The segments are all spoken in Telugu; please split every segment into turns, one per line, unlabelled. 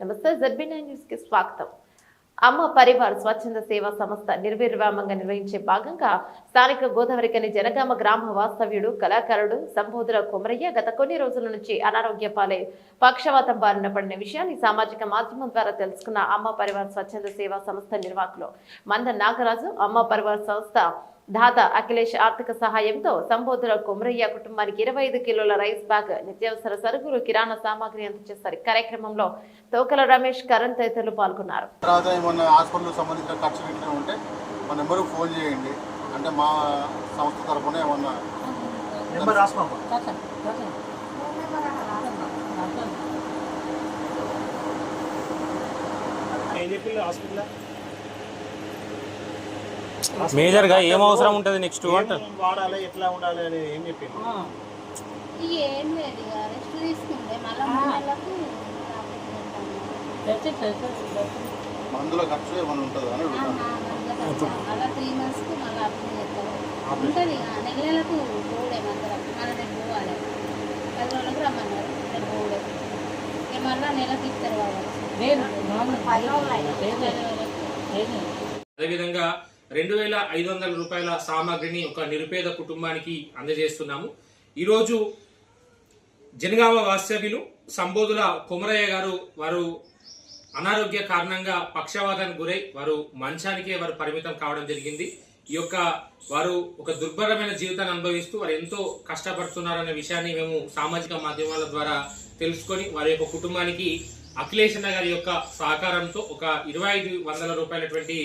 నమస్తే జెడ్బీ నైన్ న్యూస్కి స్వాగతం. అమ్మ పరివార్ స్వచ్ఛంద సేవా సంస్థ నిర్విరామంగా నిర్వహించే భాగంగా స్థానిక గోదావరికని జనగామ గ్రామ వాస్తవ్యుడు కళాకారుడు సంబోధుల కొమరయ్య గత కొన్ని రోజుల నుంచి అనారోగ్య పాలై పక్షవాతం బారిన పడిన విషయాన్ని సామాజిక మాధ్యమం ద్వారా తెలుసుకున్న అమ్మ పరివార్ స్వచ్ఛంద సేవా సంస్థ నిర్వాహకులు మంద నాగరాజు అమ్మ పరివార్ సంస్థ దాత అఖిలేష్ ఆర్థిక సహాయంతో సంబోధుల కొమరయ్య కుటుంబానికి ఇరవై ఐదు కిలోల రైస్ బ్యాగ్ నిత్యావసర సరుకులు కిరాణా సామాగ్రి అందజేస్తారు కార్యక్రమంలో తోకల రమేష్ కరణ్ తదితరులు పాల్గొన్నారు.
తర్వాత ఏమన్నా హాస్పిటల్కి సంబంధించిన ఖర్చులు ఇట్లా ఉంటే మా నెంబర్కి ఫోన్ చేయండి. అంటే మా సంస్థ తరఫున ఏమన్నా
నెంబర్ రాసుకో ఏం చెప్పింది హాస్పిటల్
మేజర్గా ఏం అవసరం ఉంటది నెక్స్ట్ అంట
వాడాలి ఎట్లా ఉండాలి అని ఏం చెప్పింది
ఏం లేదు ఇక రెస్ట్ తీసుకుంటే మళ్ళీ మూడు నెలలకు
మందుల ఖర్చు ఏమైనా ఉంటుందా అని అడుగుతాను.
మళ్ళీ త్రీ మంత్స్కి మళ్ళీ అప్లై చేస్తారు. ఉంటుంది ఇక నెల నెలకు పోడే మందరం మళ్ళీ రేపు పోవాలి. పది రోజులకు రమ్మన్నారు రేపు పోడే ఇక మళ్ళీ నెలకి ఇస్తారు వాళ్ళు. పది రోజులకు.
అదేవిధంగా రెండు వేల ఐదు వందల రూపాయల సామాగ్రిని ఒక నిరుపేద కుటుంబానికి అందజేస్తున్నాము. ఈరోజు జనగామ వాస్తవ్యులు సంబోధుల కొమరయ్య గారు వారు అనారోగ్య కారణంగా పక్షవాతానికి గురై వారు మంచానికే వారు పరిమితం కావడం జరిగింది. ఈ యొక్క వారు ఒక దుర్భరమైన జీవితాన్ని అనుభవిస్తూ వారు ఎంతో కష్టపడుతున్నారనే విషయాన్ని మేము సామాజిక మాధ్యమాల ద్వారా తెలుసుకొని వారి యొక్క కుటుంబానికి అఖిలేష్ అన్న గారి యొక్క సహకారంతో ఒక ఇరవై ఐదు వందల రూపాయలటువంటి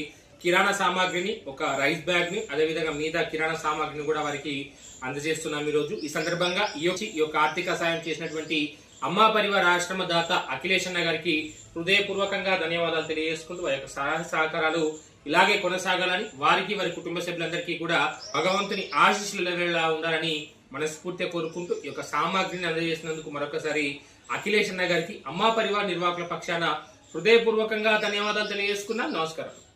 కిరాణా సామాగ్రిని ఒక రైస్ బ్యాగ్ని అదేవిధంగా మిగతా కిరాణా సామాగ్రిని కూడా వారికి అందజేస్తున్నాం ఈ రోజు ఈ సందర్భంగా ఈ యొక్క ఈ యొక్క ఆర్థిక సాయం చేసినటువంటి అమ్మా పరివార ఆశ్రమ దాత అఖిలేష్ అన్న గారికి హృదయపూర్వకంగా ధన్యవాదాలు తెలియజేసుకుంటూ వారి యొక్క సహాయ సహకారాలు ఇలాగే కొనసాగాలని వారికి వారి కుటుంబ సభ్యులందరికీ కూడా భగవంతుని ఆశీస్సులు ఉండాలని మనస్ఫూర్తిగా కోరుకుంటూ ఈ యొక్క సామాగ్రిని అందజేసినందుకు మరొకసారి అఖిలేష్ అన్న గారికి అమ్మా పరివార నిర్వాహకుల పక్షాన హృదయపూర్వకంగా ధన్యవాదాలు తెలియజేసుకున్నాను. నమస్కారం.